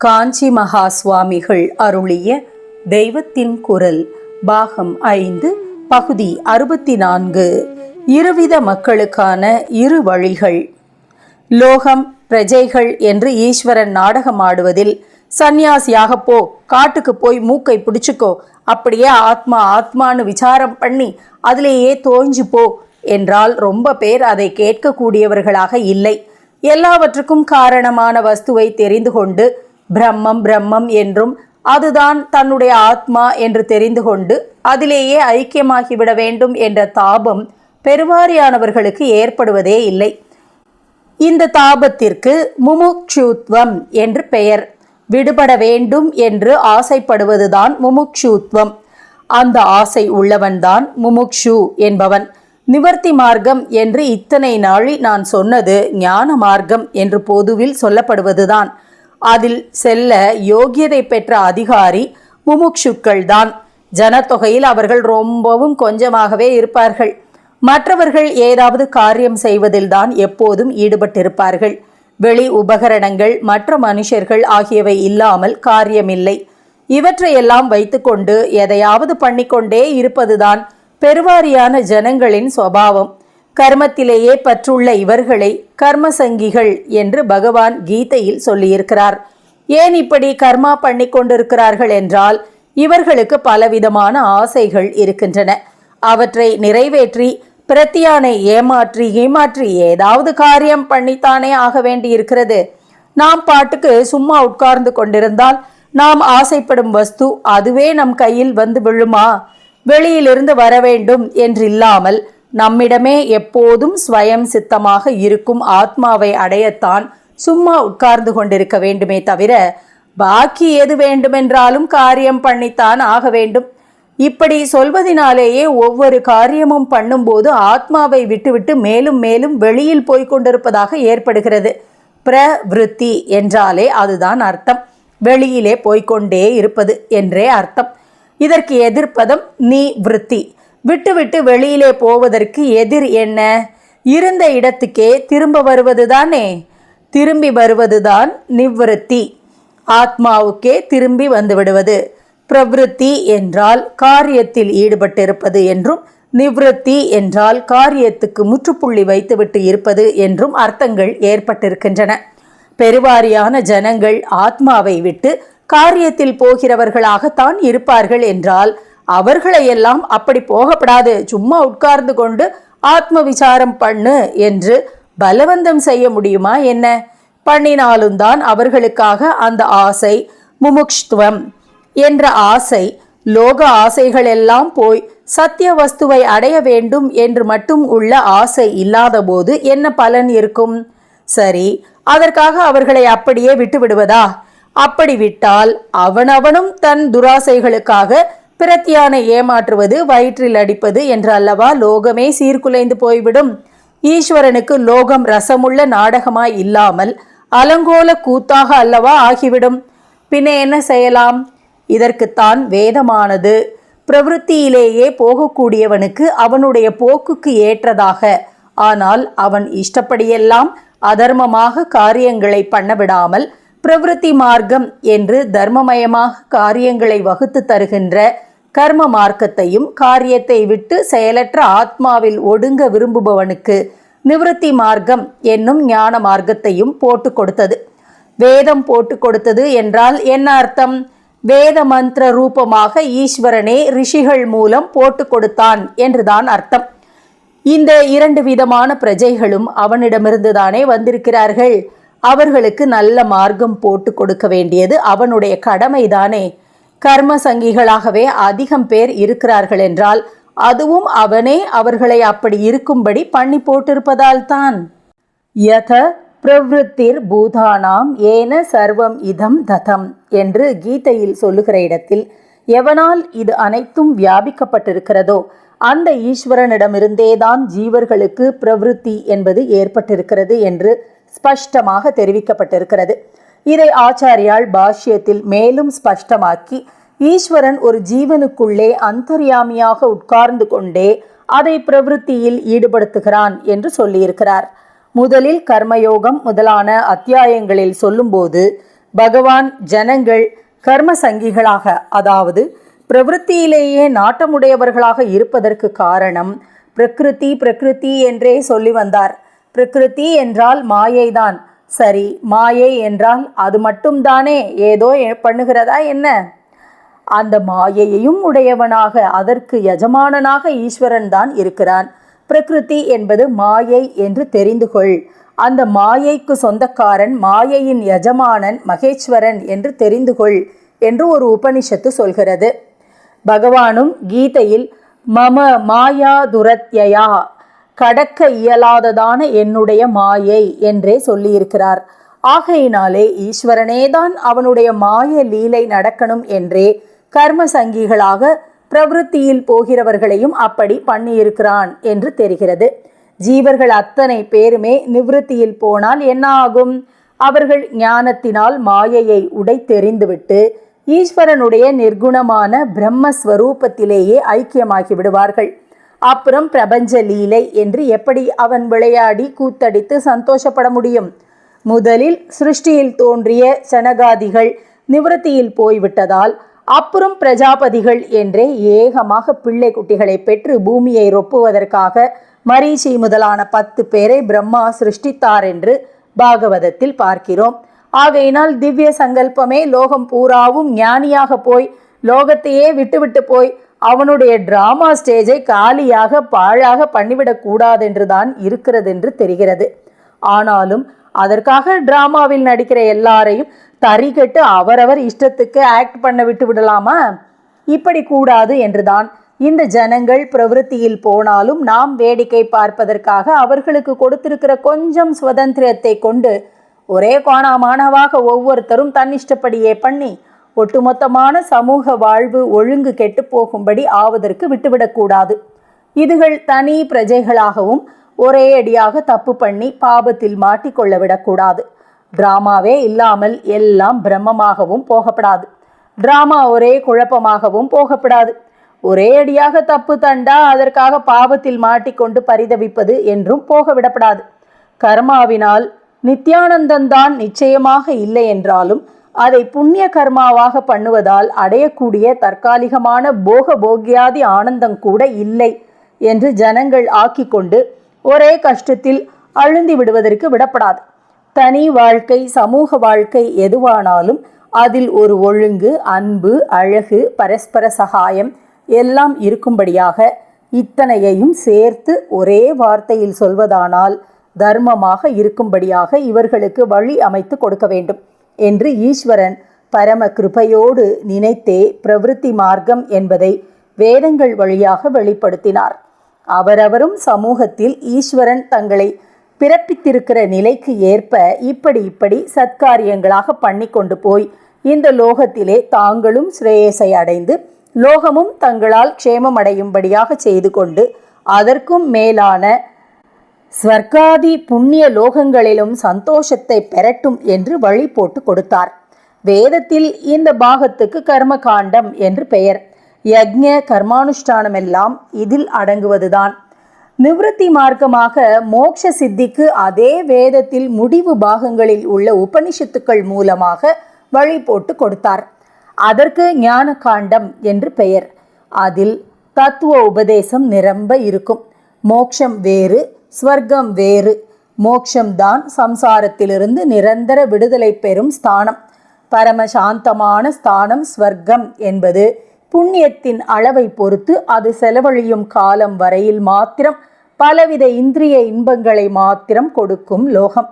காஞ்சி மகா சுவாமிகள் அருளிய தெய்வத்தின் குரல் பாகம் ஐந்து பகுதி அறுபத்தி நான்கு இருவித மக்களுக்கான இரு வழிகள். லோகம் பிரஜைகள் என்று ஈஸ்வரன் நாடகம் ஆடுவதில் சந்நியாசியாக போ காட்டுக்கு போய் மூக்கை பிடிச்சுக்கோ அப்படியே ஆத்மா ஆத்மான்னு விசாரம் பண்ணி அதிலேயே தோஞ்சு போ என்றால் ரொம்ப பேர் அதை கேட்கக்கூடியவர்களாக இல்லை. எல்லாவற்றுக்கும் காரணமான வஸ்துவை தெரிந்து கொண்டு பிரம்மம் பிரம்மம் என்றும் அதுதான் தன்னுடைய ஆத்மா என்று தெரிந்து கொண்டு அதிலேயே ஐக்கியமாகிவிட வேண்டும் என்ற தாபம் பெருவாரியானவர்களுக்கு ஏற்படுவதே இல்லை. இந்த தாபத்திற்கு முமுக்ஷுத்வம் என்று பெயர். விடுபட வேண்டும் என்று ஆசைப்படுவதுதான் முமுக்ஷுத்வம். அந்த ஆசை உள்ளவன்தான் முமுக்ஷு என்பவன். நிவர்த்தி மார்க்கம் என்று இத்தனை நாளில் நான் சொன்னது ஞான மார்க்கம் என்று பொதுவில் சொல்லப்படுவதுதான். அதில் செல்ல யோகியதை பெற்ற அதிகாரி முமுக்ஷுக்கள் தான் ஜனத்தொகையில் அவர்கள் ரொம்பவும் கொஞ்சமாகவே இருப்பார்கள். மற்றவர்கள் ஏதாவது காரியம் செய்வதில்தான் எப்போதும் ஈடுபட்டிருப்பார்கள். வெளி உபகரணங்கள் மற்ற மனுஷர்கள் ஆகியவை இல்லாமல் காரியமில்லை. இவற்றையெல்லாம் வைத்துக்கொண்டு எதையாவது பண்ணிக்கொண்டே இருப்பதுதான் பெருவாரியான ஜனங்களின் சுவாவம் கர்மத்திலேயே பற்றுள்ள இவர்களை கர்மசங்கிகள் என்று பகவான் கீதையில் சொல்லியிருக்கிறார். ஏன் இப்படி கர்மா பண்ணி கொண்டிருக்கிறார்கள் என்றால் இவர்களுக்கு பலவிதமான ஆசைகள் இருக்கின்றன. அவற்றை நிறைவேற்றி பிரத்தியானை ஏமாற்றி ஏமாற்றி ஏதாவது காரியம் பண்ணித்தானே ஆக வேண்டி இருக்கிறது நாம் பாட்டுக்கு சும்மா உட்கார்ந்து கொண்டிருந்தால் நாம் ஆசைப்படும் வஸ்து அதுவே நம் கையில் வந்து விழுமா? வெளியிலிருந்து வர வேண்டும் என்றில்லாமல் நம்மிடமே எப்போதும் ஸ்வயம் சித்தமாக இருக்கும் ஆத்மாவை அடையத்தான் சும்மா உட்கார்ந்து கொண்டிருக்க வேண்டுமே தவிர பாக்கி எது வேண்டுமென்றாலும் காரியம் பண்ணித்தான் ஆக வேண்டும். இப்படி சொல்வதினாலேயே ஒவ்வொரு காரியமும் பண்ணும்போது ஆத்மாவை விட்டுவிட்டு மேலும் மேலும் வெளியில் போய்க் கொண்டிருப்பதாக ஏற்படுகிறது. பிரவிருத்தி என்றாலே அதுதான் அர்த்தம். வெளியிலே போய்க்கொண்டே இருப்பது என்றே அர்த்தம். இதற்கு எதிர்ப்பதம் நீ விருத்தி. விட்டுவிட்டு வெளியிலே போவதற்கு எதிர் என்ன? இருந்த இடத்துக்கே திரும்ப வருவதுதானே? திரும்பி வருவதுதான் நிவ்ருத்தி. ஆத்மாவுக்கே திரும்பி வந்துவிடுவது. பிரவிருத்தி என்றால் காரியத்தில் ஈடுபட்டிருப்பது என்றும் நிவ்ருத்தி என்றால் காரியத்துக்கு முற்றுப்புள்ளி வைத்துவிட்டு இருப்பது என்றும் அர்த்தங்கள் ஏற்பட்டிருக்கின்றன. பெருவாரியான ஜனங்கள் ஆத்மாவை விட்டு காரியத்தில் போகிறவர்களாகத்தான் இருப்பார்கள் என்றால் அவர்களையெல்லாம் அப்படி போகப்படாது. சும்மா உட்கார்ந்து கொண்டு ஆத்ம விசாரம் பண்ணு என்று பலவந்தம் செய்ய முடியுமா என்ன? பண்ணினாலும் தான் அவர்களுக்காக அந்த ஆசை முமுக்ஷ்துவம் என்ற ஆசை லோக ஆசைகள் எல்லாம் போய் சத்திய வஸ்துவை அடைய வேண்டும் என்று மட்டும் உள்ள ஆசை இல்லாதபோது என்ன பலன் இருக்கும்? சரி அதற்காக அவர்களை அப்படியே விட்டு விடுவதா அப்படி விட்டால் அவனவனும் தன் துராசைகளுக்காக பிரத்தியானை ஏமாற்றுவது வயிற்றில் அடிப்பது என்று அல்லவா லோகமே சீர்குலைந்து போய்விடும். ஈஸ்வரனுக்கு லோகம் ரசமுள்ள நாடகமாய் இல்லாமல் அலங்கோல கூத்தாக அல்லவா ஆகிவிடும். பின்ன என்ன செய்யலாம்? இதற்குத்தான் வேதமானது. பிரவೃತ್ತಿயிலேயே போகக்கூடியவனுக்கு அவனுடைய போக்குக்கு ஏற்றதாக. ஆனால் அவன் இஷ்டப்படியெல்லாம் அதர்மமாக காரியங்களை பண்ணவிடாமல் பிரவருத்தி மார்க்கம் என்று தர்மமயமாக காரியங்களை வகுத்து தருகின்ற கர்ம மார்க்கத்தையும் காரியத்தை விட்டு செயலற்ற ஆத்மாவில் ஒடுங்க விரும்புபவனுக்கு நிவிருத்தி மார்க்கம் என்னும் ஞான மார்க்கத்தையும் போட்டு கொடுத்தது. வேதம் போட்டு கொடுத்தது என்றால் என்ன அர்த்தம்? வேத மந்திர ரூபமாக ஈஸ்வரனே ரிஷிகள் மூலம் போட்டு கொடுத்தான் என்றுதான் அர்த்தம். இந்த இரண்டு விதமான பிரஜைகளும் அவனிடமிருந்துதானே வந்திருக்கிறார்கள். அவர்களுக்கு நல்ல மார்க்கம் போட்டு கொடுக்க வேண்டியது அவனுடைய கடமைதானே. கர்ம சங்கிகளாகவே அதிகம் பேர் இருக்கிறார்கள் என்றால் அதுவும் அவனே அவர்களை அப்படி இருக்கும்படி பண்ணி போட்டிருப்பதால் தான். யத பிரவருத்திர் பூதானாம் ஏன சர்வம் இதம் ததம் என்று கீதையில் சொல்லுகிற இடத்தில் எவனால் இது அனைத்தும் வியாபிக்கப்பட்டிருக்கிறதோ அந்த ஈஸ்வரனிடமிருந்தேதான் ஜீவர்களுக்கு பிரவருத்தி என்பது ஏற்பட்டிருக்கிறது என்று ஸ்பஷ்டமாக தெரிவிக்கப்பட்டிருக்கிறது. இதை ஆச்சாரியால் பாஷ்யத்தில் மேலும் ஸ்பஷ்டமாக்கி ஈஸ்வரன் ஒரு ஜீவனுக்குள்ளே அந்தர்யாமியாக உட்கார்ந்து கொண்டே அதை பிரவருத்தியில் ஈடுபடுத்துகிறான் என்று சொல்லியிருக்கிறார். முதலில் கர்மயோகம் முதலான அத்தியாயங்களில் சொல்லும்போது பகவான் ஜனங்கள் கர்ம சங்கிகளாக அதாவது பிரவೃತ್ತಿயிலேயே நாட்டமுடையவர்களாக இருப்பதற்கு காரணம் பிரகிருதி பிரகிருதி என்றே சொல்லி வந்தார். பிரகிருதி என்றால் மாயைதான். சரி மாயை என்றால் அது மட்டும்தானே? ஏதோ பண்ணுகிறதா என்ன? அந்த மாயையையும் உடையவனாக அதற்கு எஜமானனாக ஈஸ்வரன் தான் இருக்கிறான். பிரகிருதி என்பது மாயை என்று தெரிந்து கொள். அந்த மாயைக்கு சொந்தக்காரன் மாயையின் எஜமானன் மகேஸ்வரன் என்று தெரிந்து கொள் என்று ஒரு உபனிஷத்து சொல்கிறது. பகவானும் கீதையில் மம மாயா துரத்யா கடக்க இயலாததான என்னுடைய மாயை என்றே சொல்லியிருக்கிறார். ஆகையினாலே ஈஸ்வரனேதான் அவனுடைய மாய லீலை நடக்கணும் என்றே கர்ம சங்கிகளாக பிரவருத்தியில் போகிறவர்களையும் அப்படி பண்ணியிருக்கிறான் என்று தெரிகிறது. ஜீவர்கள் அத்தனை பேருமே நிவிருத்தியில் போனால் என்ன ஆகும்? அவர்கள் ஞானத்தினால் மாயையை உடை தெரிந்துவிட்டு ஈஸ்வரனுடைய நிர்குணமான பிரம்மஸ்வரூபத்திலேயே ஐக்கியமாகி விடுவார்கள். அப்புறம் பிரபஞ்ச லீலை என்று எப்படி அவன் விளையாடி கூத்தடித்து சந்தோஷப்பட முடியும்? முதலில் சிருஷ்டியில் தோன்றிய சனகாதிகள் நிவர்த்தியில் போய்விட்டதால் அப்புறம் பிரஜாபதிகள் என்றே ஏகமாக பிள்ளை குட்டிகளை பெற்று பூமியை ரொப்புவதற்காக மரீச்சி முதலான பத்து பேரை பிரம்மா சிருஷ்டித்தார் என்று பாகவதத்தில் பார்க்கிறோம். ஆகையினால் திவ்ய சங்கல்பமே லோகம் பூராவும் ஞானியாக போய் லோகத்தையே விட்டுவிட்டு போய் அவனுடைய டிராமா ஸ்டேஜை காலியாக பாழாக பண்ணிவிடக்கூடாதென்று தான் இருக்கிறது என்று தெரிகிறது. ஆனாலும் அதற்காக டிராமாவில் நடிக்கிற எல்லாரையும் தறிகட்டு அவரவர் இஷ்டத்துக்கு ஆக்ட் பண்ண விட்டு விடலாமா? இப்படி கூடாது என்றுதான் இந்த ஜனங்கள் பிரவருத்தியில் போனாலும் நாம் வேடிக்கை பார்ப்பதற்காக அவர்களுக்கு கொடுத்திருக்கிற கொஞ்சம் சுதந்திரத்தை கொண்டு ஒரே கோணாமானவாக ஒவ்வொருத்தரும் தன்னிஷ்டப்படியே பண்ணி ஒட்டுமொத்தமான சமூக வாழ்வு ஒழுங்கு கெட்டுப்போகும்படி ஆவதற்கு விட்டுவிடக்கூடாது இதுகள் தனி பிரஜைகளாகவும் ஒரே அடியாக தப்பு பண்ணி பாபத்தில் மாட்டிக்கொள்ள விடக்கூடாது டிராமாவே இல்லாமல் எல்லாம் பிரம்மமாகவும் போகப்படாது. டிராமா ஒரே குழப்பமாகவும் போகப்படாது. ஒரே அடியாக தப்பு தண்டா அதற்காக பாவத்தில் மாட்டிக்கொண்டு பரிதவிப்பது என்றும் போக விடப்படாது கர்மாவினால் நித்யானந்தந்தான் நிச்சயமாக இல்லை என்றாலும் அதை புண்ணிய கர்மாவாக பண்ணுவதால் அடையக்கூடிய தற்காலிகமான போக போகியாதி ஆனந்தம் கூட இல்லை என்று ஜனங்கள் ஆக்கி கொண்டு ஒரே கஷ்டத்தில் அழுந்தி விடுவதற்கு விடப்படாது. தனி வாழ்க்கை சமூக வாழ்க்கை எதுவானாலும் அதில் ஒரு ஒழுங்கு அன்பு அழகு பரஸ்பர சகாயம் எல்லாம் இருக்கும்படியாக இத்தனையையும் சேர்த்து ஒரே வார்த்தையில் சொல்வதானால் தர்மமாக இருக்கும்படியாக இவர்களுக்கு வழி அமைத்து கொடுக்க வேண்டும். என்று ஈஸ்வரன் பரம கிருபையோடு நினைத்தே பிரவிற்த்தி மார்க்கம் என்பதை வேதங்கள் வழியாக வெளிப்படுத்தினார். அவரவரும் சமூகத்தில் ஈஸ்வரன் தங்களை பிறப்பித்திருக்கிற நிலைக்கு ஏற்ப இப்படி இப்படி சத்காரியங்களாக பண்ணி கொண்டு போய் இந்த லோகத்திலே தாங்களும் ஸ்ரேயஸை அடைந்து லோகமும் தங்களால் க்ஷேமம் அடையும்படியாக செய்து கொண்டு அதற்கும் மேலான ஸ்வர்காதி புண்ணிய லோகங்களிலும் சந்தோஷத்தை பெறட்டும் என்று வழி போட்டு கொடுத்தார். வேதத்தில் இந்த பாகத்துக்கு கர்ம காண்டம் என்று பெயர். யக்ஞ கர்மானுஷ்டானம் எல்லாம் இதில் அடங்குவதுதான். நிவிருத்தி மார்க்கமாக மோட்ச சித்திக்கு அதே வேதத்தில் முடிவு பாகங்களில் உள்ள உபனிஷத்துக்கள் மூலமாக வழி போட்டு கொடுத்தார். அதற்கு ஞான காண்டம் என்று பெயர். அதில் தத்துவ உபதேசம் நிரம்ப இருக்கும். மோக்ஷம் வேறு ஸ்வர்க்கம் வேறு. மோக்ஷம்தான் சம்சாரத்திலிருந்து நிரந்தர விடுதலை பெறும் ஸ்தானம். பரமசாந்தமான ஸ்தானம் ஸ்வர்க்கம் என்பது புண்ணியத்தின் அளவை பொறுத்து அது செலவழியும் காலம் வரையில் மாத்திரம் பலவித இந்திரிய இன்பங்களை மாத்திரம் கொடுக்கும் லோகம்.